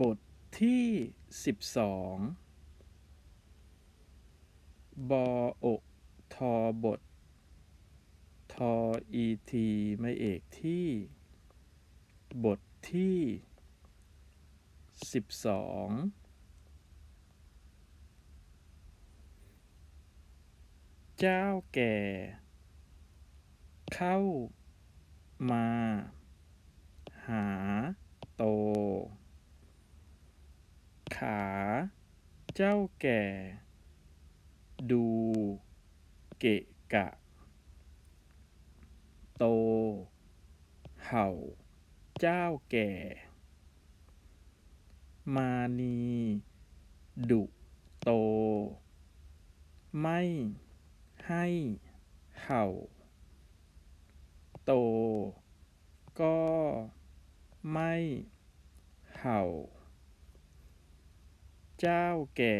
บทที่สิบสองบออกทอบท ทออีทีไม่เอกที่ บทที่สิบสองเจ้าแก่ เข้ามา หา โต ขาเจ้าแก่ ดูเกะกะ โต เห่า เจ้าแก่ มานี ดุโต ไม่ให้เห่า โต ก็ไม่เห่า เจ้าแก่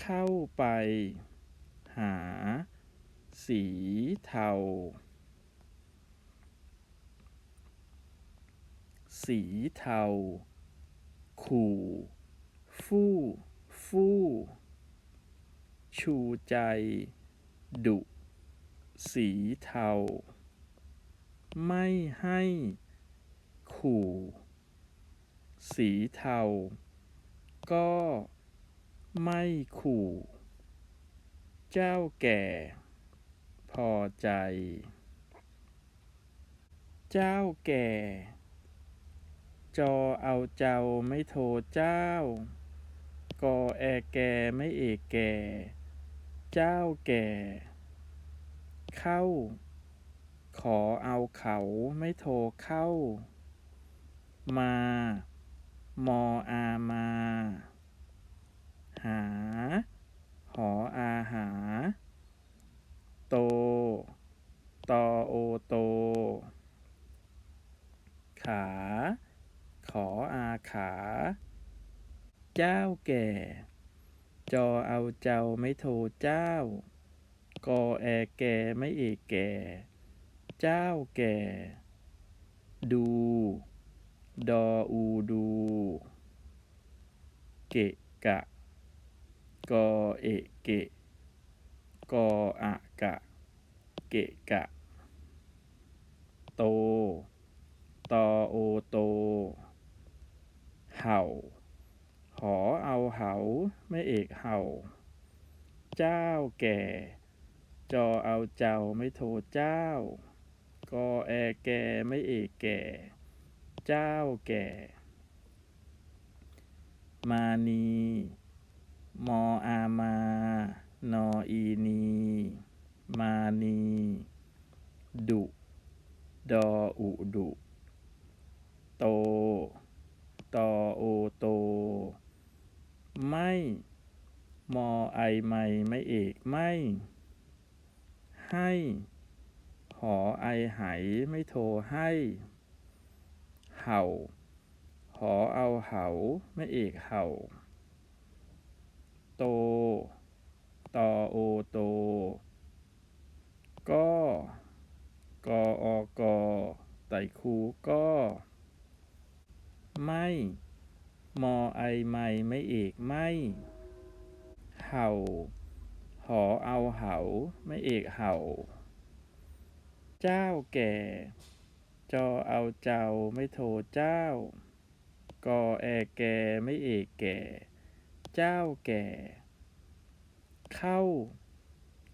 เข้าไป หา สีเทา สีเทา ขู่ ฟู่ ฟู่ ชูใจ ดุ สีเทา ไม่ให้ ขู่ สีเทา ก็ไม่ขู่ เจ้าแก่ พอใจ เจ้าแก่ จอเอาเจ้าไม่โทเจ้ากอแอแกไม่เอกแก่ เจ้าแก่ เข้า ขอเอาเขาไม่โทเข้า มา มออามา หา หออาหา โต ตอโอโต ขา ขออาขา เจ้าแก่ จอเอาเจ้าไม่โทเจ้า กอแอแกไม่เอกแก่ เจ้าแก่ ดู ดออูดู เกะกะ กอเอะเกะ กออะกะ เกะกะ โต ตอโอโต เห่า หอเอาเหาไม่เอกเห่า เจ้าแก่ จอเอาเจ้าไม่โทเจ้า กอแอแกไม่เอกแก่ เจ้าแก่ มานี มออามา นออีนี มานี ดุ ดออุดุ โต ตอโอโต ไม่ มอไอไม่ไม่เอกไม่ ให้ หอไอไหไม่โทให้ เห่า หอเอาเหาไม่เอกเห่า โต ตอโอโต ก็กออกอไต่คูก็ ไม่ มอไอไม่ไม่เอกไม่ เห่า หอเอาเหาไม่เอกเห่า เจ้าแก่ จอเอาเจ้าไม่โทเจ้า กอแอแกไม่เอกแก่ เจ้าแก่ เข้า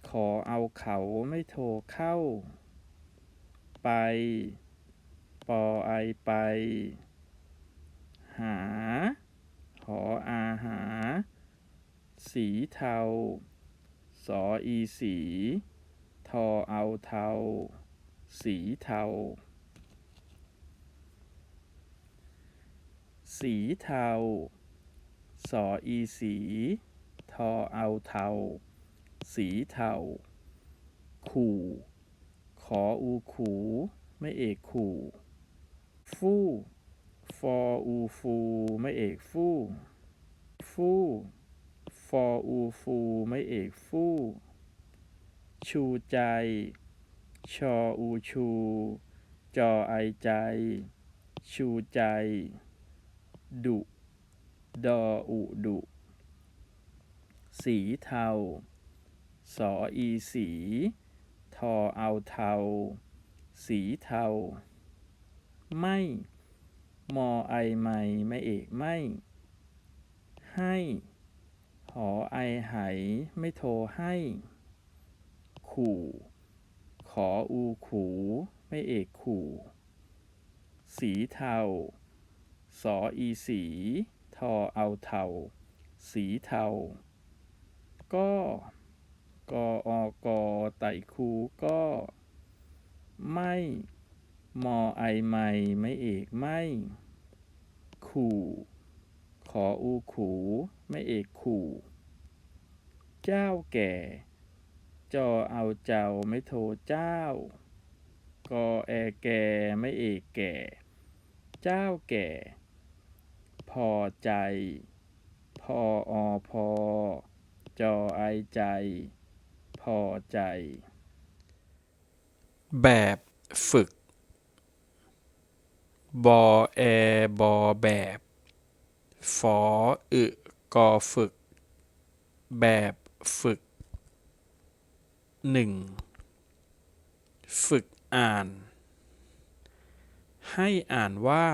ขอเอาเขาไม่โทเข้า ไป ปอไอไป หา หออาหา สีเทา สออีสี ทอเอาเทา สีเทา สีเทา สออีสี ทอเอาเทา สีเทา ขู่ ขออูขู ไม่เอกขู่ ฟู่ ฟออูฟู ไม่เอกฟู่ ฟู่ ฟออูฟู ไม่เอกฟู่ ชูใจ ชออูชู จอไอใจ ชูใจ ดุดออุดุ สีเทา สออีสี ทอเอาเทา สีเทา ไม่ มอไอไม่ไม่เอกไม่ ให้ หอไอไหไม่โทรให้ ขู่ ขออูขูไม่เอกขู่ สีเทา สออีสี ทอเอาเทา สีเทา ก็กออกอไต่คูก็ ไม่ มอไอไม่ไม่เอกไม่ ขู่ ขออูขูไม่เอกขู่ เจ้าแก่ จอเอาเจ้าไม่โทเจ้ากอแอแก่ไม่เอกแก่ เจ้าแก่ พอใจ พออพอจอไอใจ พอใจ แบบฝึก บอแอบอแบบฟออึกอฝึก แบบฝึกหนึ่งฝึกอ่าน ให้อ่านว่า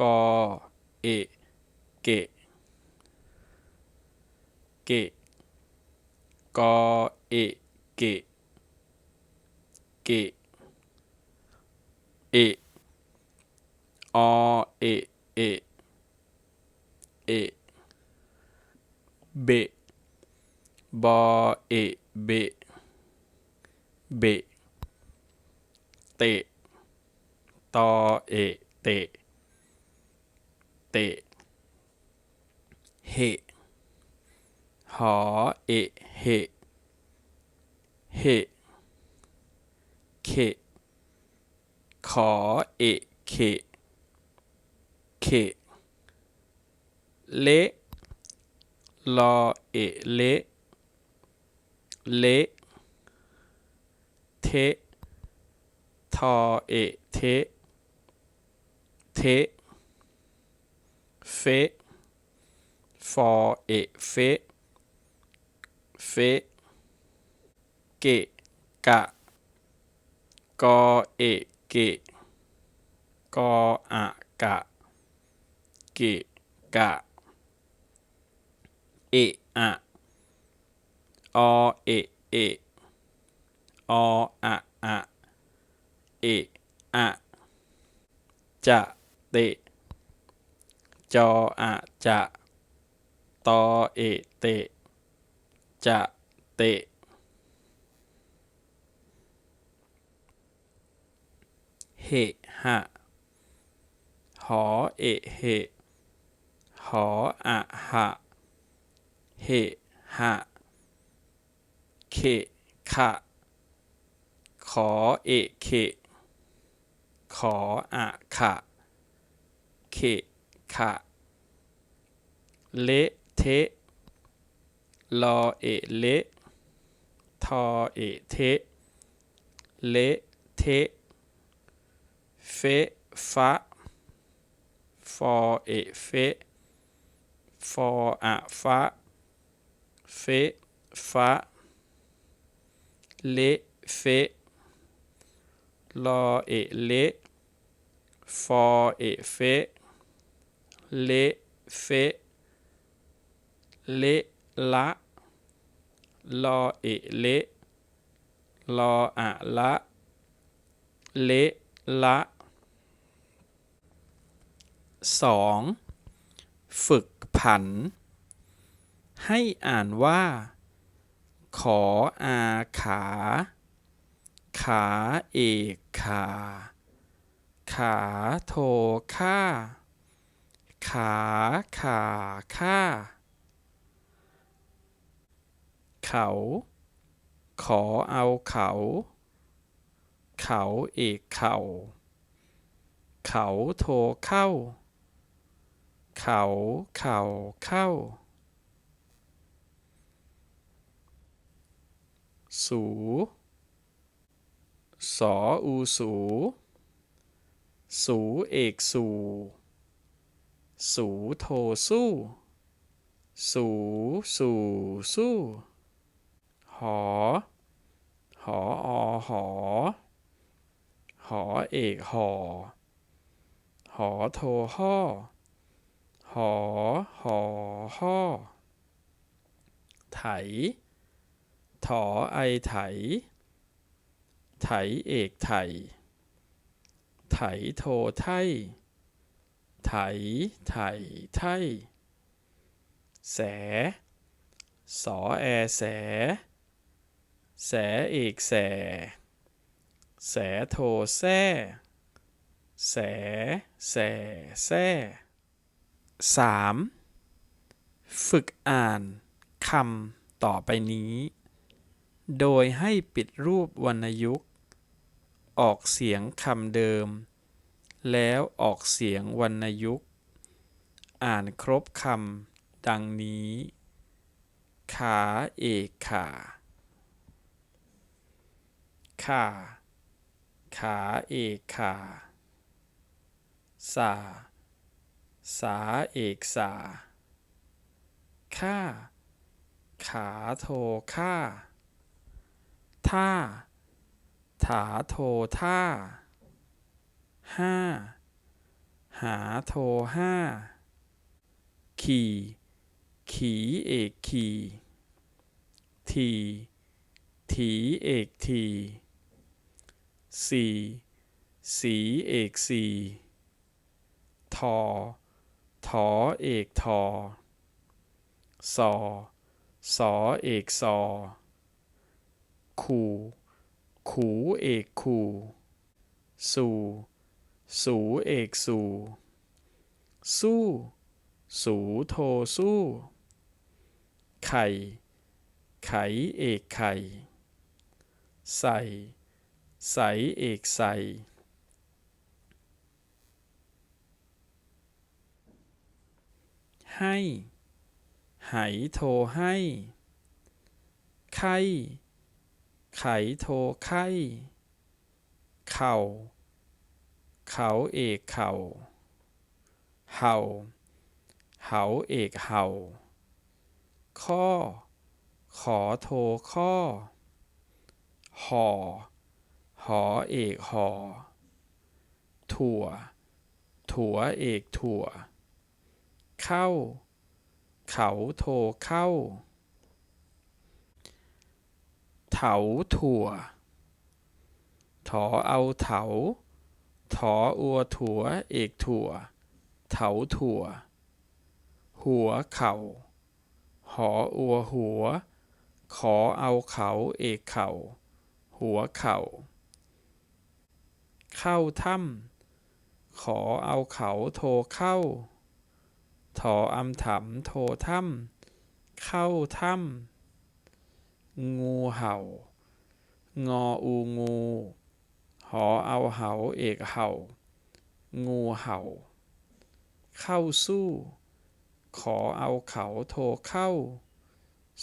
กอ เอ เกะ เกะ กอ เอ เกะ เกะ เอ อ เอ เอ เอ เบ บอ เอ เบ เบ เตะตอเอ เตะ เตะเฮหอเอเฮเฮเคขอเอเคเคเละลอเอเละเละเททอเอเทเท เฟฟอเอเฟเฟเกะกะกอเอเกะกออะกะเกะกะเอะอะอเอะเอะออะอะเอะอะจะเตะ จออะจะตอเอะเตะจะเตะเหหะหอเอะเหหออะหะเหหะเคขะขอเอะเคขออะขะเค ขะเละเทะลอเอเละทอเอเทะเละเทะเฟฟะฟอเอเฟฟออะฟะเฟฟะเละเฟลอเอเละฟอเอเฟ เละเฟเละละลอเอเละลออะละเละละสองฝึกผัน ให้อ่านว่า ขออาขา ขาเอกขา ขาโทค่า ขาขาค่า เขา ขอเอาเขา เขาเอกเข่าเขาโทเข้า เขาเข่าเข้า สู สออูสู สูเอกสู สูโทสู้ สูสู่สู้ หอ หออหอ หอเอกหอ หอโทห่อ หอหอห่อ ไถ ถอไอไถ ไถเอกไถ ไถโทไทย ไถ ไถไทยแส สอแอแส แสเอกแส แสโทแซแส แสแซสามฝึกอ่านคำต่อไปนี้ โดยให้ปิดรูปวรรณยุกต์ ออกเสียงคำเดิม แล้วออกเสียงวรรณยุกต์ อ่านครบคำดังนี้ ขาเอกขาขาขาเอกขาสา สาเอกสาข้า ขาโทข้าท่า ถาโทท่า ห้าหาโทห้าขี่ขี่เอกขี่ทีถีเอกทีสี่สีเอกสีทอถอเอกทอสอสอเอกซอขู่ขูเอกขู่สู่ สูเอกสู่สู้ สูโทสู้ ไข่ ไขเอกไข่ ใส่ ใสเอกใส่ให้ ไหโทให้ ไข้ ไขโทไข้ เข่า เขาเอกเข่าเห่าเหาเอกเห่า ข้อ ขอโทข้อ ห่อ หอเอกหอ ถั่ว ถั่วเอกถั่ว เข้า เขาโทเข้า เถาถั่ว ถอเอาเถา ถออัวถั่ว เอกถั่ว เถาถั่ว หัวเข่า หออัวหัว ขอเอาเขาเอกเข่า หัวเข่า เข้าถ้ำขอเอาเขาโทเข้า ถออำถำโทถ้ำเข้าถ้ำงูเห่า งออูงู หอเอาเหาเอกเห่า งูเห่า เข้าสู้ ขอเอาเขาโทเข้า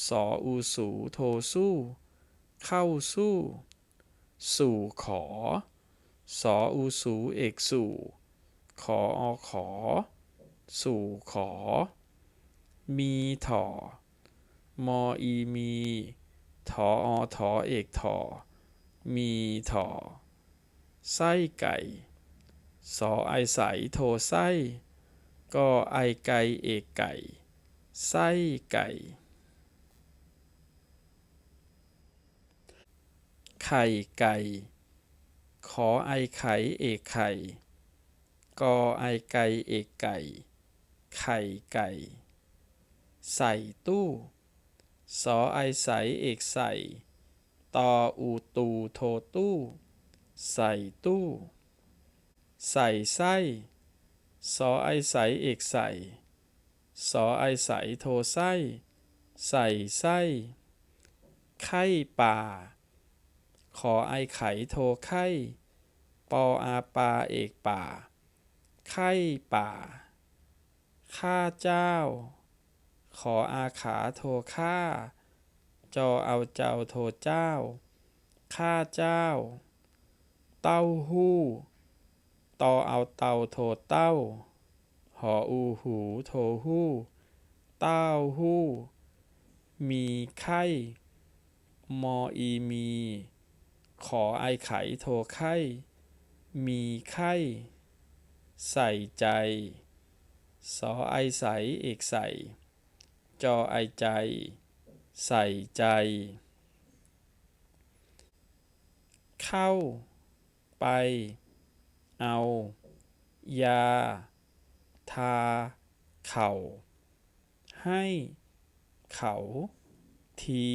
สออูสูโทสู้ เข้าสู้ สู่ขอ สออูสูเอกสู่ ขออขอ สู่ขอ มีถอมออีมี ถออถอเอกถอมีถอ ไส้ไก่ สอไอใสโทไส้ก็ไอไก่เอกไก่ ไส้ไก่ ไข่ไก่ ขอไอไข่เอกไข่ กอไอไก่เอกไก่ ไข่ไก่ ใส่ตู้ สอไอใสเอกใส่ ตออูตูโทตู้ ใส่ตู้ ใส่ไส้ สอไอใสเอกใส่ สอไอใสโทไส้ ใส่ไส้ ไข่ป่า ขอไอไขโทไข่ปออาปาเอกป่า ไข่ป่า ข้าเจ้า ขออาขาโทข้า จอเอาเจ้าโทเจ้า ข้าเจ้า ต้าหู้ ตอเอาเตาโทเต้า หออูหูโทหู้ เต้าหู้ มีไข้ มออีมี ขอไอไขโทไข้ มีไข้ ใส่ใจ สอไอใสเอกใส่ จอไอใจ ใส่ใจ เข้า ไป เอา ยา ทา เข่า ให้ เขา ที